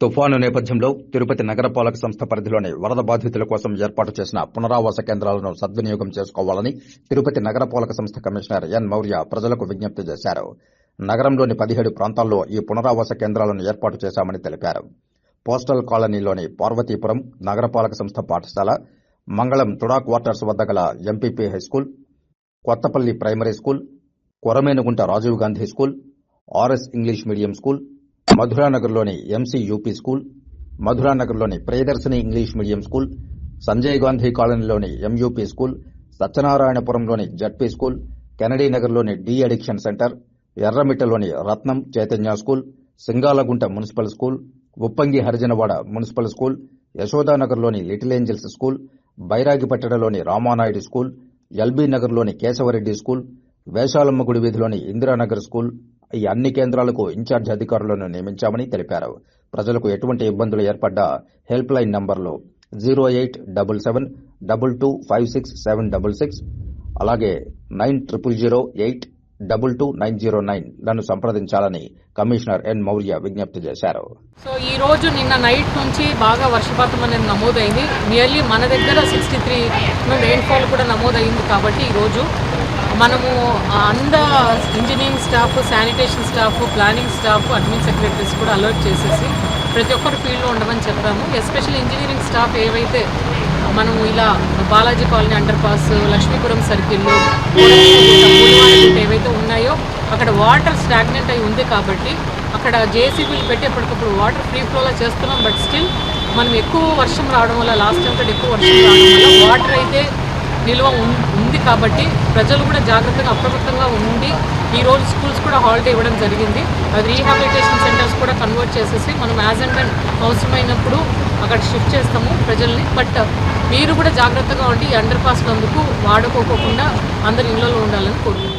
తుఫాను నేపథ్యంలో తిరుపతి నగరపాలక సంస్థ పరిధిలోని వరద బాధితుల కోసం ఏర్పాటు చేసిన పునరావాస కేంద్రాలను సద్వినియోగం చేసుకోవాలని తిరుపతి నగరపాలక సంస్థ కమిషనర్ ఎన్ మౌర్య ప్రజలకు విజ్ఞప్తి చేశారు. నగరంలోని పదిహేడు ప్రాంతాల్లో ఈ పునరావాస కేంద్రాలను ఏర్పాటు చేశామని తెలిపారు. పోస్టల్ కాలనీలోని పార్వతీపురం నగరపాలక సంస్థ పాఠశాల మంగళం తుడా క్వార్టర్స్ వద్ద గల MPP high school Kothapalli primary school Koramenugunta Rajiv Gandhi school RS English medium school మధురానగర్లోని MC UP school మధురానగర్లోని Priyadarshini English medium school Sanjay Gandhi కాలనీలోని ఎంయూపీ స్కూల్ సత్యనారాయణపురంలోని జడ్పీ స్కూల్ కెనడీ నగర్లోని de addiction centre ఎర్రమిట్టలోని Ratnam Chaitanya school Singalagunta municipal school Uppangi Harijanawada municipal school యశోదానగర్లోని little angels school బైరాగిపట్టణలోని Ramanaidu school LB నగర్లోని Keshavareddy school Veshalammagudi వీధిలోని Indiranagar school ఈ అన్ని కేంద్రాలకు incharge అధికారులను నియమించామని తెలిపారు. ప్రజలకు ఎటువంటి ఇబ్బందులు ఏర్పడ్డా హెల్ప్ లైన్ నంబర్లు zero eight double seven double two five six seven double six అలాగే nine triple zero eight double two nine zero nine నన్ను సంప్రదించాలని కమిషనర్ ఎన్ మౌర్య విజ్ఞప్తి చేశారు. సో ఈ రోజు నిన్న నైట్ నుంచి బాగా వర్షపాతం అనేది నమోదైంది. నియర్లీ మన దగ్గర సిక్స్టీ త్రీ రెయిన్ఫాల్ కూడా నమోదైంది కాబట్టి ఈరోజు మనము అంద engineering staff sanitation staff planning staff admin secretaries కూడా అలర్ట్ చేసేసి ప్రతి ఒక్కరు ఫీల్డ్లో ఉండమని చెప్పాము. ఎస్పెషల్ ఇంజనీరింగ్ స్టాఫ్ ఏవైతే మనము ఇలా Balaji colony underpass Lakshmipuram circle ఏవైతే ఉన్నాయో అక్కడ వాటర్ స్టాగ్నెంట్ అయి ఉంది కాబట్టి అక్కడ జేసీబీలు పెట్టి ఎప్పటికప్పుడు వాటర్ ఫ్రీ ఫ్లోలో చేస్తున్నాం. బట్ స్టిల్ మనం ఎక్కువ వర్షం రావడం వల్ల లాస్ట్ టైం కంటే ఎక్కువ వర్షం రావడం వల్ల వాటర్ అయితే నిల్వ ఉం- ఉంది కాబట్టి ప్రజలు కూడా జాగ్రత్తగా అప్రమత్తంగా ఉండి ఈ రోజు స్కూల్స్ కూడా హాలిడే ఇవ్వడం జరిగింది. అది రీహాబిలిటేషన్ సెంటర్స్ కూడా కన్వర్ట్ చేసేసి మనం యాజ్ అండ్ అండ్ అవసరమైనప్పుడు అక్కడ షిఫ్ట్ చేస్తాము ప్రజల్ని. బట్ మీరు కూడా జాగ్రత్తగా ఉండి ఈ అండర్ పాస్ నందుకు వాడుకోకుండా అందరు ఇళ్ళలో ఉండాలని కోరుకుంటున్నాను